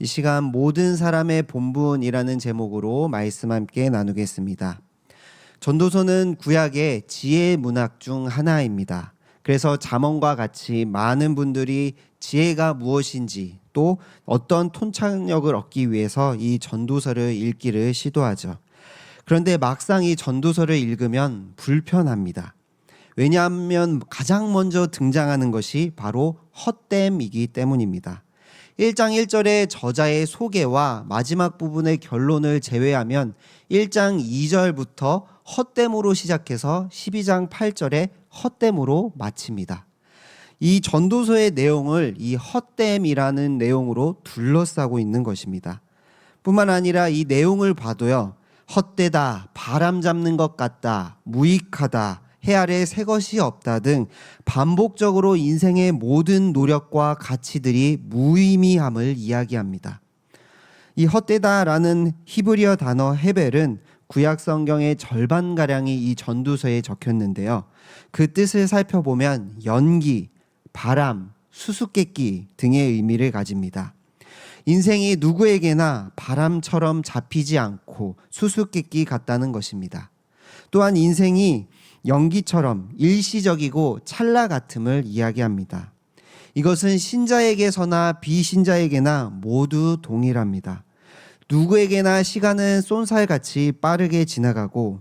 이 시간 모든 사람의 본분이라는 제목으로 말씀 함께 나누겠습니다. 전도서는 구약의 지혜 문학 중 하나입니다. 그래서 잠언과 같이 많은 분들이 지혜가 무엇인지 또 어떤 통찰력을 얻기 위해서 이 전도서를 읽기를 시도하죠. 그런데 막상 이 전도서를 읽으면 불편합니다. 왜냐하면 가장 먼저 등장하는 것이 바로 헛됨이기 때문입니다. 1장 1절의 저자의 소개와 마지막 부분의 결론을 제외하면 1장 2절부터 헛됨으로 시작해서 12장 8절에 헛됨으로 마칩니다. 이 전도서의 내용을 이 헛됨이라는 내용으로 둘러싸고 있는 것입니다. 뿐만 아니라 이 내용을 봐도요. 헛되다, 바람 잡는 것 같다, 무익하다, 해 아래 새 것이 없다 등 반복적으로 인생의 모든 노력과 가치들이 무의미함을 이야기합니다. 이 헛되다라는 히브리어 단어 헤벨은 구약 성경의 절반 가량이 이 전두서에 적혔는데요. 그 뜻을 살펴보면 연기, 바람, 수수께끼 등의 의미를 가집니다. 인생이 누구에게나 바람처럼 잡히지 않고 수수께끼 같다는 것입니다. 또한 인생이 연기처럼 일시적이고 찰나 같음을 이야기합니다. 이것은 신자에게서나 비신자에게나 모두 동일합니다. 누구에게나 시간은 쏜살같이 빠르게 지나가고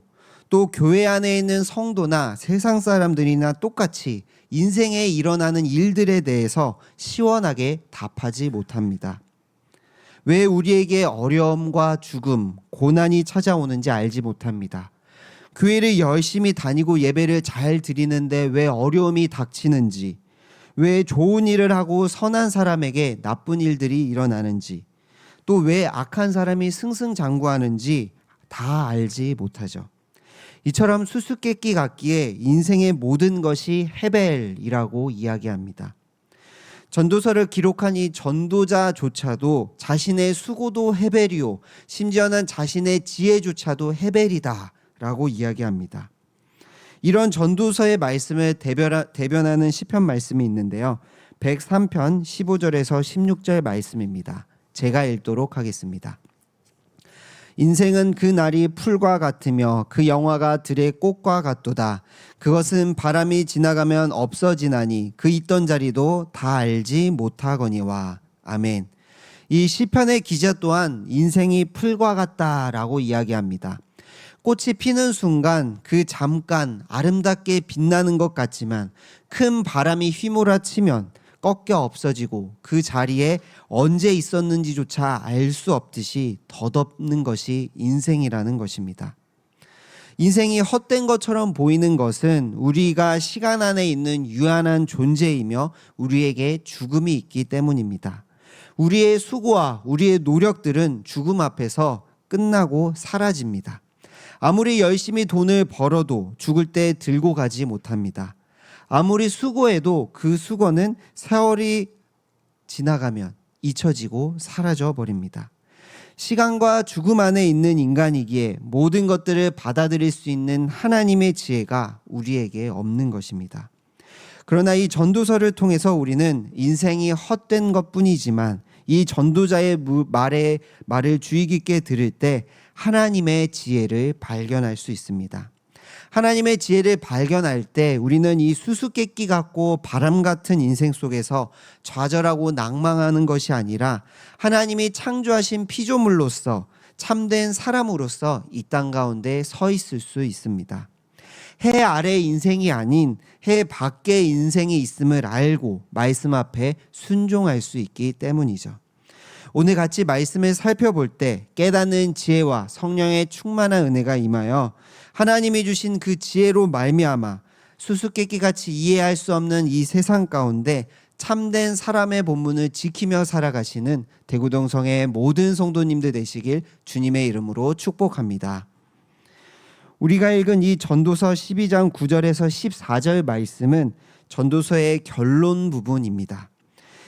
또 교회 안에 있는 성도나 세상 사람들이나 똑같이 인생에 일어나는 일들에 대해서 시원하게 답하지 못합니다. 왜 우리에게 어려움과 죽음, 고난이 찾아오는지 알지 못합니다. 교회를 열심히 다니고 예배를 잘 드리는데 왜 어려움이 닥치는지, 왜 좋은 일을 하고 선한 사람에게 나쁜 일들이 일어나는지, 또 왜 악한 사람이 승승장구하는지 다 알지 못하죠. 이처럼 수수께끼 같기에 인생의 모든 것이 헤벨이라고 이야기합니다. 전도서를 기록한 이 전도자조차도 자신의 수고도 헤벨이요, 심지어는 자신의 지혜조차도 헤벨이다. 라고 이야기합니다. 이런 전도서의 말씀을 대변하는 시편 말씀이 있는데요. 103편 15절에서 16절 말씀입니다. 제가 읽도록 하겠습니다. 인생은 그 날이 풀과 같으며 그 영화가 들의 꽃과 같도다. 그것은 바람이 지나가면 없어지나니 그 있던 자리도 다 알지 못하거니와. 아멘. 이 시편의 기자 또한 인생이 풀과 같다라고 이야기합니다. 꽃이 피는 순간 그 잠깐 아름답게 빛나는 것 같지만 큰 바람이 휘몰아치면 꺾여 없어지고 그 자리에 언제 있었는지조차 알 수 없듯이 덧없는 것이 인생이라는 것입니다. 인생이 헛된 것처럼 보이는 것은 우리가 시간 안에 있는 유한한 존재이며 우리에게 죽음이 있기 때문입니다. 우리의 수고와 우리의 노력들은 죽음 앞에서 끝나고 사라집니다. 아무리 열심히 돈을 벌어도 죽을 때 들고 가지 못합니다. 아무리 수고해도 그 수고는 세월이 지나가면 잊혀지고 사라져 버립니다. 시간과 죽음 안에 있는 인간이기에 모든 것들을 받아들일 수 있는 하나님의 지혜가 우리에게 없는 것입니다. 그러나 이 전도서를 통해서 우리는 인생이 헛된 것 뿐이지만 이 전도자의 말에 말을 주의 깊게 들을 때 하나님의 지혜를 발견할 수 있습니다. 하나님의 지혜를 발견할 때 우리는 이 수수께끼 같고 바람 같은 인생 속에서 좌절하고 낭망하는 것이 아니라 하나님이 창조하신 피조물로서 참된 사람으로서 이 땅 가운데 서 있을 수 있습니다. 해 아래 인생이 아닌 해 밖에 인생이 있음을 알고 말씀 앞에 순종할 수 있기 때문이죠. 오늘 같이 말씀을 살펴볼 때 깨닫는 지혜와 성령의 충만한 은혜가 임하여 하나님이 주신 그 지혜로 말미암아 수수께끼 같이 이해할 수 없는 이 세상 가운데 참된 사람의 본문을 지키며 살아가시는 대구동성의 모든 성도님들 되시길 주님의 이름으로 축복합니다. 우리가 읽은 이 전도서 12장 9절에서 14절 말씀은 전도서의 결론 부분입니다.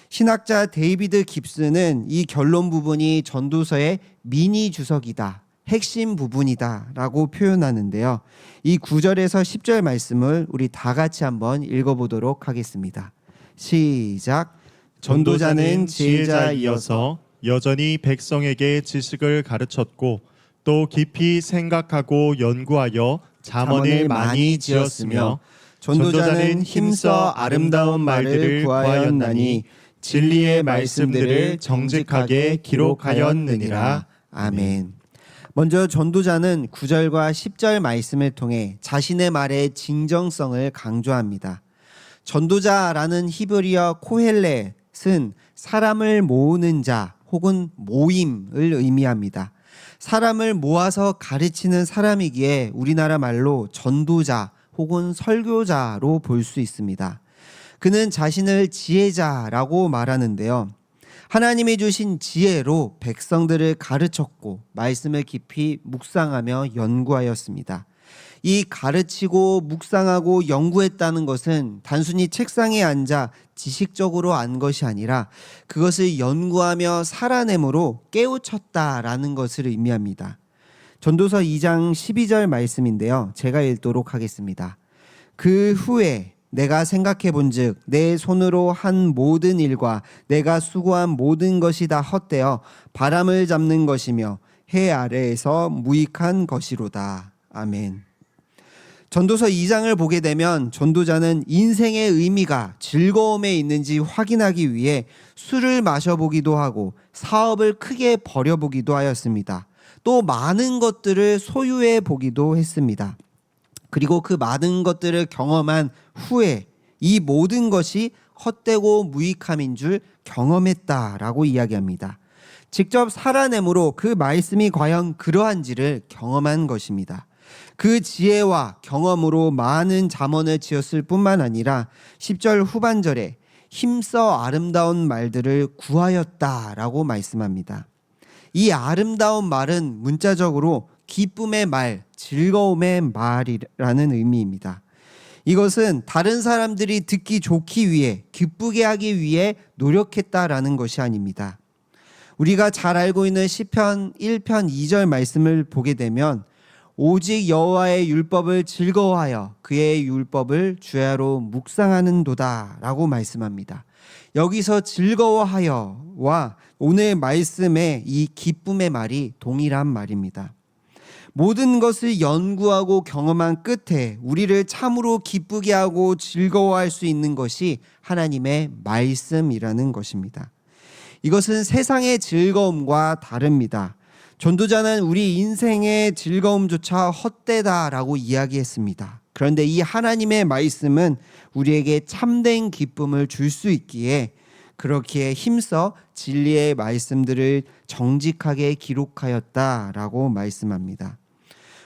신학자 데이비드 깁스는 이 결론 부분이 전도서의 미니 주석이다. 핵심 부분이다 라고 표현하는데요. 이 9절에서 10절 말씀을 우리 다 같이 한번 읽어 보도록 하겠습니다. 시작. 전도자는 지혜자이어서 여전히 백성에게 지식을 가르쳤고 또 깊이 생각하고 연구하여 잠언을 많이 지었으며 전도자는 힘써 아름다운 말을 구하였나니 진리의 말씀들을 정직하게 기록하였느니라. 아멘. 먼저 전도자는 9절과 10절 말씀을 통해 자신의 말의 진정성을 강조합니다. 전도자라는 히브리어 코헬렛은 사람을 모으는 자 혹은 모임을 의미합니다. 사람을 모아서 가르치는 사람이기에 우리나라 말로 전도자 혹은 설교자로 볼 수 있습니다. 그는 자신을 지혜자라고 말하는데요. 하나님이 주신 지혜로 백성들을 가르쳤고 말씀을 깊이 묵상하며 연구하였습니다. 이 가르치고 묵상하고 연구했다는 것은 단순히 책상에 앉아 지식적으로 안 것이 아니라 그것을 연구하며 살아내므로 깨우쳤다라는 것을 의미합니다. 전도서 2장 12절 말씀인데요. 제가 읽도록 하겠습니다. 그 후에 내가 생각해 본즉 내 손으로 한 모든 일과 내가 수고한 모든 것이 다 헛되어 바람을 잡는 것이며 해 아래에서 무익한 것이로다. 아멘. 전도서 2장을 보게 되면 전도자는 인생의 의미가 즐거움에 있는지 확인하기 위해 술을 마셔보기도 하고 사업을 크게 벌여보기도 하였습니다. 또 많은 것들을 소유해 보기도 했습니다. 그리고 그 많은 것들을 경험한 후에 이 모든 것이 헛되고 무익함인 줄 경험했다라고 이야기합니다. 직접 살아내므로 그 말씀이 과연 그러한지를 경험한 것입니다. 그 지혜와 경험으로 많은 잠언을 지었을 뿐만 아니라 10절 후반절에 힘써 아름다운 말들을 구하였다라고 말씀합니다. 이 아름다운 말은 문자적으로 기쁨의 말, 즐거움의 말이라는 의미입니다. 이것은 다른 사람들이 듣기 좋기 위해, 기쁘게 하기 위해 노력했다라는 것이 아닙니다. 우리가 잘 알고 있는 시편 1편 2절 말씀을 보게 되면 오직 여호와의 율법을 즐거워하여 그의 율법을 주야로 묵상하는도다라고 말씀합니다. 여기서 즐거워하여와 오늘 말씀의 이 기쁨의 말이 동일한 말입니다. 모든 것을 연구하고 경험한 끝에 우리를 참으로 기쁘게 하고 즐거워할 수 있는 것이 하나님의 말씀이라는 것입니다. 이것은 세상의 즐거움과 다릅니다. 전도자는 우리 인생의 즐거움조차 헛되다라고 이야기했습니다. 그런데 이 하나님의 말씀은 우리에게 참된 기쁨을 줄 수 있기에 그렇게 힘써 진리의 말씀들을 정직하게 기록하였다라고 말씀합니다.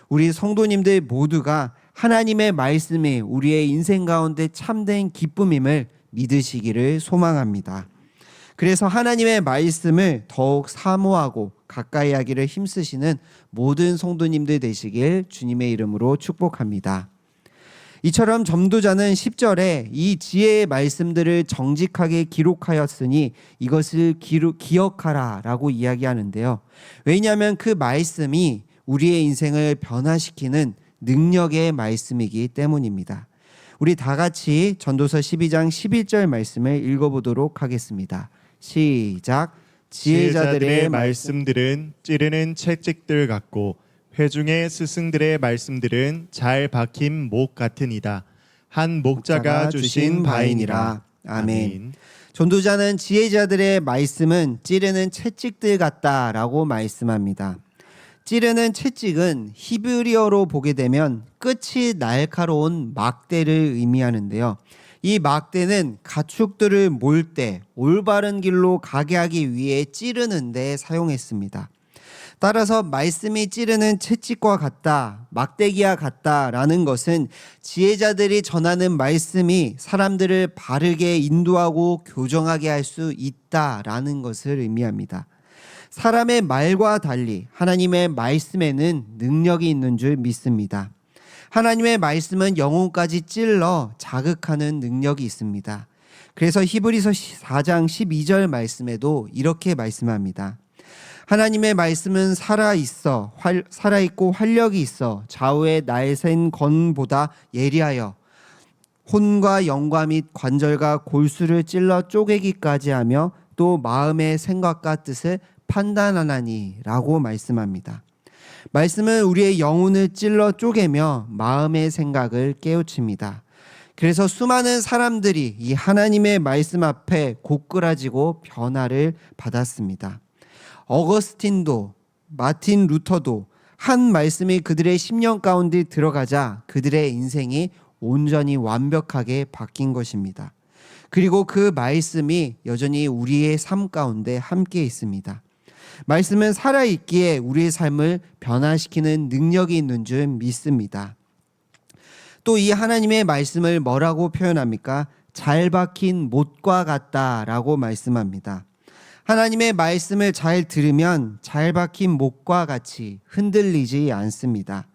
우리 성도님들 모두가 하나님의 말씀이 우리의 인생 가운데 참된 기쁨임을 믿으시기를 소망합니다. 그래서 하나님의 말씀을 더욱 사모하고 가까이 하기를 힘쓰시는 모든 성도님들 되시길 주님의 이름으로 축복합니다. 이처럼 점도자는 10절에 이 지혜의 말씀들을 정직하게 기록하였으니 이것을 기루, 기억하라 라고 이야기하는데요. 왜냐하면 그 말씀이 우리의 인생을 변화시키는 능력의 말씀이기 때문입니다. 우리 다 같이 전도서 12장 11절 말씀을 읽어보도록 하겠습니다. 시작. 지혜자들의 말씀들은 찌르는 채찍들 같고 회중의 스승들의 말씀들은 잘 박힌 목 같으니다. 한 목자가 주신 바이니라. 아멘. 전도자는 지혜자들의 말씀은 찌르는 채찍들 같다라고 말씀합니다. 찌르는 채찍은 히브리어로 보게 되면 끝이 날카로운 막대를 의미하는데요. 이 막대는 가축들을 몰 때 올바른 길로 가게 하기 위해 찌르는 데 사용했습니다. 따라서 말씀이 찌르는 채찍과 같다, 막대기와 같다라는 것은 지혜자들이 전하는 말씀이 사람들을 바르게 인도하고 교정하게 할 수 있다라는 것을 의미합니다. 사람의 말과 달리 하나님의 말씀에는 능력이 있는 줄 믿습니다. 하나님의 말씀은 영혼까지 찔러 자극하는 능력이 있습니다. 그래서 히브리서 4장 12절 말씀에도 이렇게 말씀합니다. 하나님의 말씀은 살아 있어 살아 있고 활력이 있어 좌우의 날샌 건보다 예리하여 혼과 영과 및 관절과 골수를 찔러 쪼개기까지 하며 또 마음의 생각과 뜻을 판단하나니라고 말씀합니다. 말씀은 우리의 영혼을 찔러 쪼개며 마음의 생각을 깨우칩니다. 그래서 수많은 사람들이 이 하나님의 말씀 앞에 고꾸라지고 변화를 받았습니다. 어거스틴도 마틴 루터도 한 말씀이 그들의 심령 가운데 들어가자 그들의 인생이 온전히 완벽하게 바뀐 것입니다. 그리고 그 말씀이 여전히 우리의 삶 가운데 함께 있습니다. 말씀은 살아있기에 우리의 삶을 변화시키는 능력이 있는 줄 믿습니다. 또 이 하나님의 말씀을 뭐라고 표현합니까? 잘 박힌 못과 같다라고 말씀합니다. 하나님의 말씀을 잘 들으면 잘 박힌 못과 같이 흔들리지 않습니다.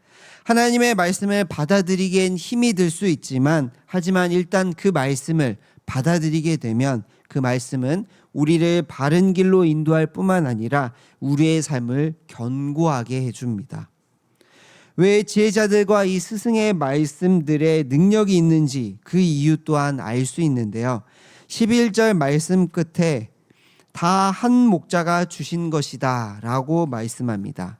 하나님의 말씀을 받아들이기엔 힘이 들 수 있지만 하지만 일단 그 말씀을 받아들이게 되면 그 말씀은 우리를 바른 길로 인도할 뿐만 아니라 우리의 삶을 견고하게 해줍니다. 왜 지혜자들과 이 스승의 말씀들의 능력이 있는지 그 이유 또한 알 수 있는데요. 11절 말씀 끝에 다 한 목자가 주신 것이다 라고 말씀합니다.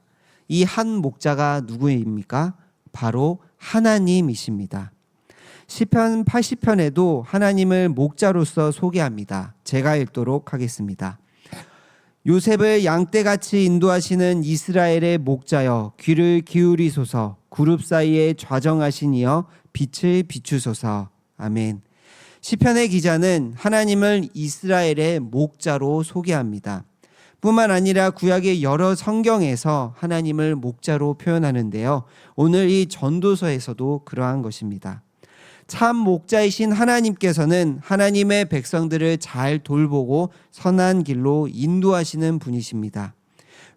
이 한 목자가 누구입니까? 바로 하나님이십니다. 시편 80편에도 하나님을 목자로서 소개합니다. 제가 읽도록 하겠습니다. 요셉을 양떼같이 인도하시는 이스라엘의 목자여 귀를 기울이소서 그룹 사이에 좌정하신 이여 빛을 비추소서 아멘. 시편의 기자는 하나님을 이스라엘의 목자로 소개합니다. 뿐만 아니라 구약의 여러 성경에서 하나님을 목자로 표현하는데요. 오늘 이 전도서에서도 그러한 것입니다. 참 목자이신 하나님께서는 하나님의 백성들을 잘 돌보고 선한 길로 인도하시는 분이십니다.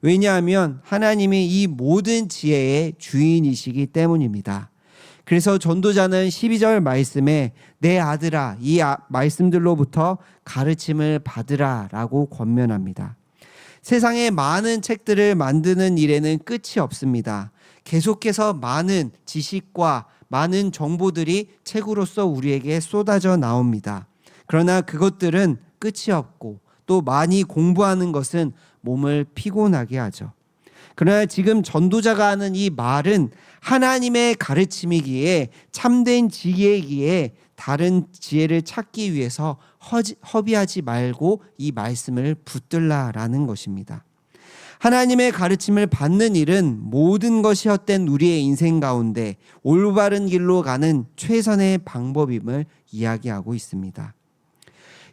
왜냐하면 하나님이 이 모든 지혜의 주인이시기 때문입니다. 그래서 전도자는 12절 말씀에 내 아들아 이 아- 말씀들로부터 가르침을 받으라 라고 권면합니다. 세상에 많은 책들을 만드는 일에는 끝이 없습니다. 계속해서 많은 지식과 많은 정보들이 책으로서 우리에게 쏟아져 나옵니다. 그러나 그것들은 끝이 없고 또 많이 공부하는 것은 몸을 피곤하게 하죠. 그러나 지금 전도자가 하는 이 말은 하나님의 가르침이기에 참된 지혜이기에 다른 지혜를 찾기 위해서 허지, 허비하지 말고 이 말씀을 붙들라라는 것입니다. 하나님의 가르침을 받는 일은 모든 것이 헛된 우리의 인생 가운데 올바른 길로 가는 최선의 방법임을 이야기하고 있습니다.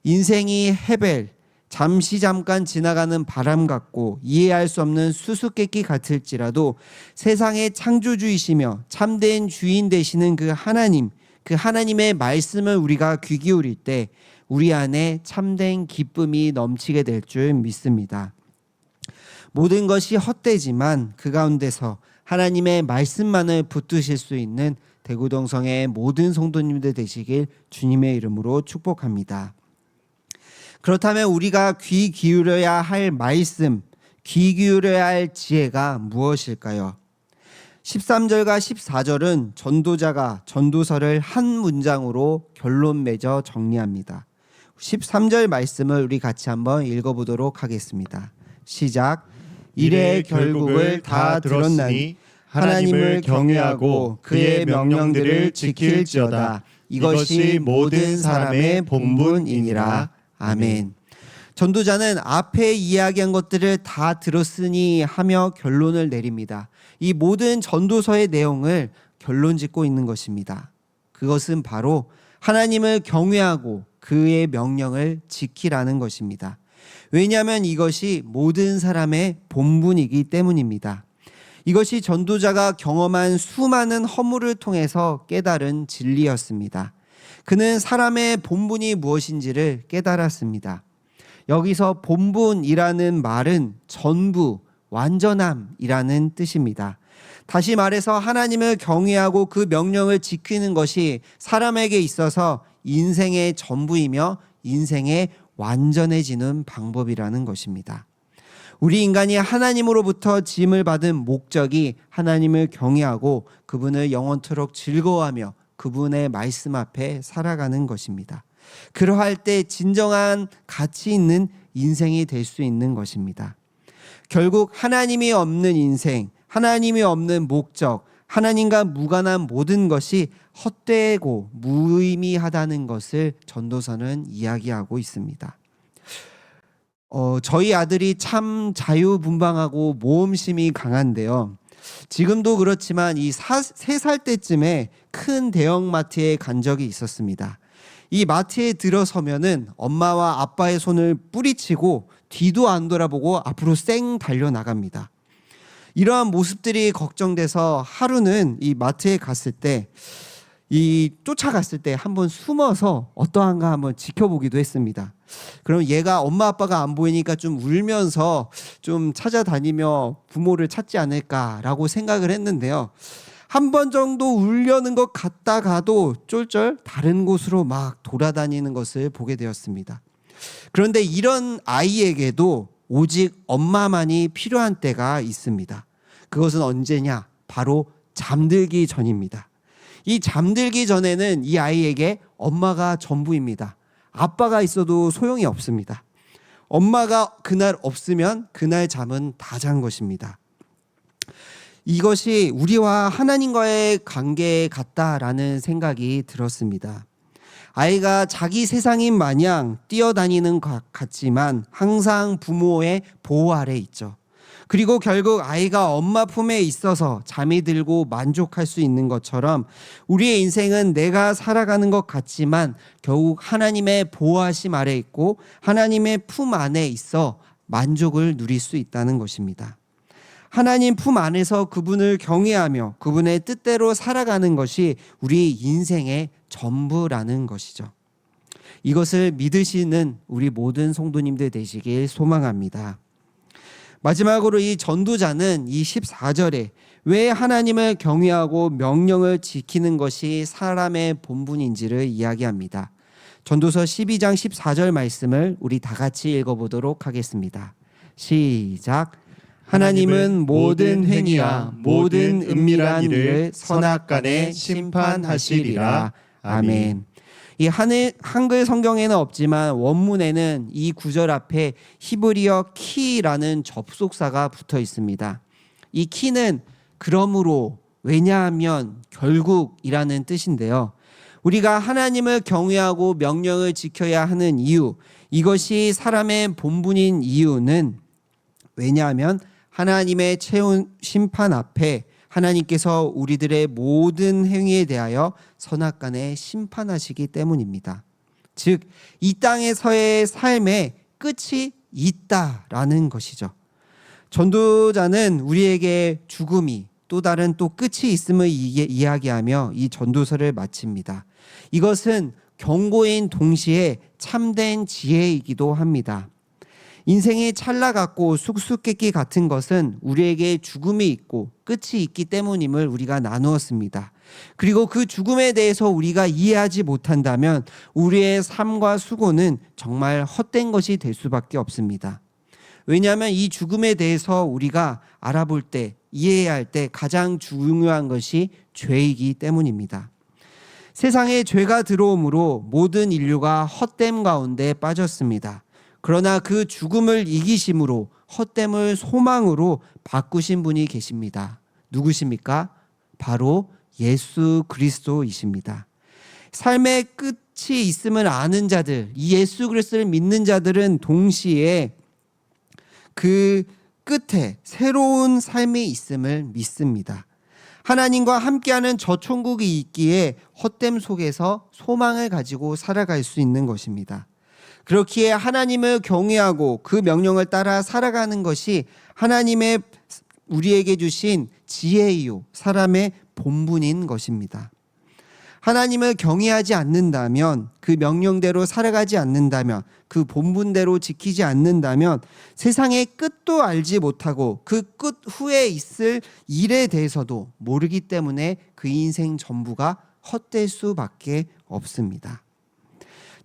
인생이 헤벨, 잠시 잠깐 지나가는 바람 같고 이해할 수 없는 수수께끼 같을지라도 세상의 창조주이시며 참된 주인 되시는 그 하나님, 그 하나님의 말씀을 우리가 귀 기울일 때 우리 안에 참된 기쁨이 넘치게 될 줄 믿습니다. 모든 것이 헛되지만 그 가운데서 하나님의 말씀만을 붙드실 수 있는 대구동성의 모든 성도님들 되시길 주님의 이름으로 축복합니다. 그렇다면 우리가 귀 기울여야 할 말씀, 귀 기울여야 할 지혜가 무엇일까요? 13절과 14절은 전도자가 전도서를 한 문장으로 결론 맺어 정리합니다. 13절 말씀을 우리 같이 한번 읽어보도록 하겠습니다. 시작. 이래 결국을 다 들었나니 하나님을 경외하고 그의 명령들을 지킬지어다. 이것이 모든 사람의 본분이니라. 아멘. 전도자는 앞에 이야기한 것들을 다 들었으니 하며 결론을 내립니다. 이 모든 전도서의 내용을 결론 짓고 있는 것입니다. 그것은 바로 하나님을 경외하고 그의 명령을 지키라는 것입니다. 왜냐하면 이것이 모든 사람의 본분이기 때문입니다. 이것이 전도자가 경험한 수많은 허물을 통해서 깨달은 진리였습니다. 그는 사람의 본분이 무엇인지를 깨달았습니다. 여기서 본분이라는 말은 전부, 완전함이라는 뜻입니다. 다시 말해서 하나님을 경외하고 그 명령을 지키는 것이 사람에게 있어서 인생의 전부이며 인생의 완전해지는 방법이라는 것입니다. 우리 인간이 하나님으로부터 짐을 받은 목적이 하나님을 경외하고 그분을 영원토록 즐거워하며 그분의 말씀 앞에 살아가는 것입니다. 그러할 때 진정한 가치 있는 인생이 될 수 있는 것입니다. 결국 하나님이 없는 인생, 하나님이 없는 목적, 하나님과 무관한 모든 것이 헛되고 무의미하다는 것을 전도서는 이야기하고 있습니다. 어, 저희 아들이 참 자유분방하고 모험심이 강한데요. 지금도 그렇지만 이 세 살 때쯤에 큰 대형 마트에 간 적이 있었습니다. 이 마트에 들어서면은 엄마와 아빠의 손을 뿌리치고 뒤도 안 돌아보고 앞으로 쌩 달려 나갑니다. 이러한 모습들이 걱정돼서 하루는 이 마트에 갔을 때 이 쫓아갔을 때 한번 숨어서 어떠한가 한번 지켜보기도 했습니다. 그럼 얘가 엄마 아빠가 안 보이니까 좀 울면서 좀 찾아다니며 부모를 찾지 않을까라고 생각을 했는데요. 한 번 정도 울려는 것 같다가도 쫄쫄 다른 곳으로 막 돌아다니는 것을 보게 되었습니다. 그런데 이런 아이에게도 오직 엄마만이 필요한 때가 있습니다. 그것은 언제냐? 바로 잠들기 전입니다. 이 잠들기 전에는 이 아이에게 엄마가 전부입니다. 아빠가 있어도 소용이 없습니다. 엄마가 그날 없으면 그날 잠은 다 잔 것입니다. 이것이 우리와 하나님과의 관계 같다라는 생각이 들었습니다. 아이가 자기 세상인 마냥 뛰어다니는 것 같지만 항상 부모의 보호 아래 있죠. 그리고 결국 아이가 엄마 품에 있어서 잠이 들고 만족할 수 있는 것처럼 우리의 인생은 내가 살아가는 것 같지만 결국 하나님의 보호하심 아래 있고 하나님의 품 안에 있어 만족을 누릴 수 있다는 것입니다. 하나님 품 안에서 그분을 경외하며 그분의 뜻대로 살아가는 것이 우리 인생의 전부라는 것이죠. 이것을 믿으시는 우리 모든 성도님들 되시길 소망합니다. 마지막으로 이 전도자는 이 14절에 왜 하나님을 경외하고 명령을 지키는 것이 사람의 본분인지를 이야기합니다. 전도서 12장 14절 말씀을 우리 다 같이 읽어보도록 하겠습니다. 시작. 하나님은 모든 행위와 모든 은밀한 일을 선악간에 심판하시리라. 아멘. 이 한글, 한글 성경에는 없지만 원문에는 이 구절 앞에 히브리어 키라는 접속사가 붙어 있습니다. 이 키는 그러므로 왜냐하면 결국이라는 뜻인데요. 우리가 하나님을 경외하고 명령을 지켜야 하는 이유, 이것이 사람의 본분인 이유는 왜냐하면 하나님의 채운 심판 앞에 하나님께서 우리들의 모든 행위에 대하여 선악간에 심판하시기 때문입니다. 즉, 이 땅에서의 삶의 끝이 있다라는 것이죠. 전도자는 우리에게 죽음이 또 다른 또 끝이 있음을 이야기하며 이 전도서를 마칩니다. 이것은 경고인 동시에 참된 지혜이기도 합니다. 인생이 찰나 같고 쑥쑥깨기 같은 것은 우리에게 죽음이 있고 끝이 있기 때문임을 우리가 나누었습니다. 그리고 그 죽음에 대해서 우리가 이해하지 못한다면 우리의 삶과 수고는 정말 헛된 것이 될 수밖에 없습니다. 왜냐하면 이 죽음에 대해서 우리가 알아볼 때, 이해해야 할 때 가장 중요한 것이 죄이기 때문입니다. 세상에 죄가 들어오므로 모든 인류가 헛됨 가운데 빠졌습니다. 그러나 그 죽음을 이기심으로 헛됨을 소망으로 바꾸신 분이 계십니다. 누구십니까? 바로 예수 그리스도이십니다. 삶의 끝이 있음을 아는 자들, 이 예수 그리스도를 믿는 자들은 동시에 그 끝에 새로운 삶이 있음을 믿습니다. 하나님과 함께하는 저 천국이 있기에 헛됨 속에서 소망을 가지고 살아갈 수 있는 것입니다. 그렇기에 하나님을 경외하고 그 명령을 따라 살아가는 것이 하나님의 우리에게 주신 지혜이요 사람의 본분인 것입니다. 하나님을 경외하지 않는다면 그 명령대로 살아가지 않는다면 그 본분대로 지키지 않는다면 세상의 끝도 알지 못하고 그 끝 후에 있을 일에 대해서도 모르기 때문에 그 인생 전부가 헛될 수밖에 없습니다.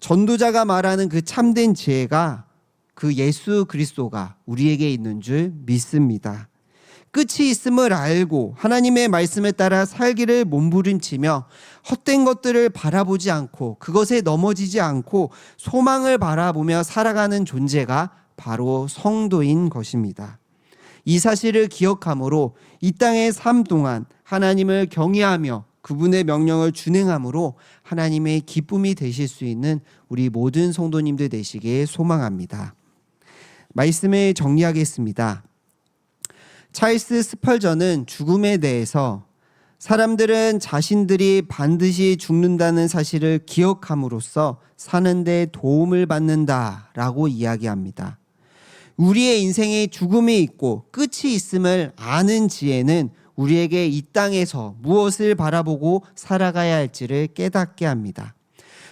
전도자가 말하는 그 참된 지혜가 그 예수 그리스도가 우리에게 있는 줄 믿습니다. 끝이 있음을 알고 하나님의 말씀에 따라 살기를 몸부림치며 헛된 것들을 바라보지 않고 그것에 넘어지지 않고 소망을 바라보며 살아가는 존재가 바로 성도인 것입니다. 이 사실을 기억함으로 이 땅의 삶 동안 하나님을 경외하며 그분의 명령을 준행함으로 하나님의 기쁨이 되실 수 있는 우리 모든 성도님들 되시길 소망합니다. 말씀을 정리하겠습니다. 찰스 스펄전은 죽음에 대해서 사람들은 자신들이 반드시 죽는다는 사실을 기억함으로써 사는데 도움을 받는다라고 이야기합니다. 우리의 인생에 죽음이 있고 끝이 있음을 아는 지혜는 우리에게 이 땅에서 무엇을 바라보고 살아가야 할지를 깨닫게 합니다.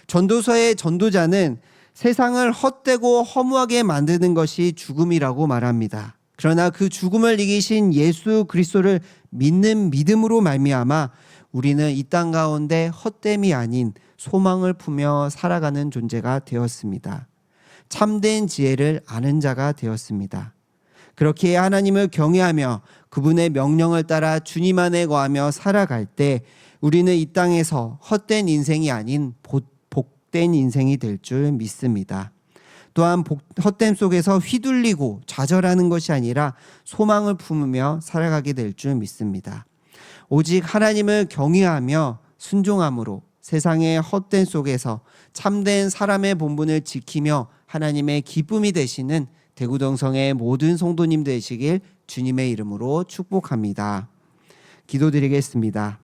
전도서의 전도자는 세상을 헛되고 허무하게 만드는 것이 죽음이라고 말합니다. 그러나 그 죽음을 이기신 예수 그리스도를 믿는 믿음으로 말미암아 우리는 이 땅 가운데 헛됨이 아닌 소망을 품며 살아가는 존재가 되었습니다. 참된 지혜를 아는 자가 되었습니다. 그렇게 하나님을 경외하며 그분의 명령을 따라 주님 안에 거하며 살아갈 때 우리는 이 땅에서 헛된 인생이 아닌 복- 복된 인생이 될 줄 믿습니다. 또한 복- 헛됨 속에서 휘둘리고 좌절하는 것이 아니라 소망을 품으며 살아가게 될 줄 믿습니다. 오직 하나님을 경외하며 순종함으로 세상의 헛된 속에서 참된 사람의 본분을 지키며 하나님의 기쁨이 되시는 대구동성의 모든 성도님 되시길 주님의 이름으로 축복합니다. 기도드리겠습니다.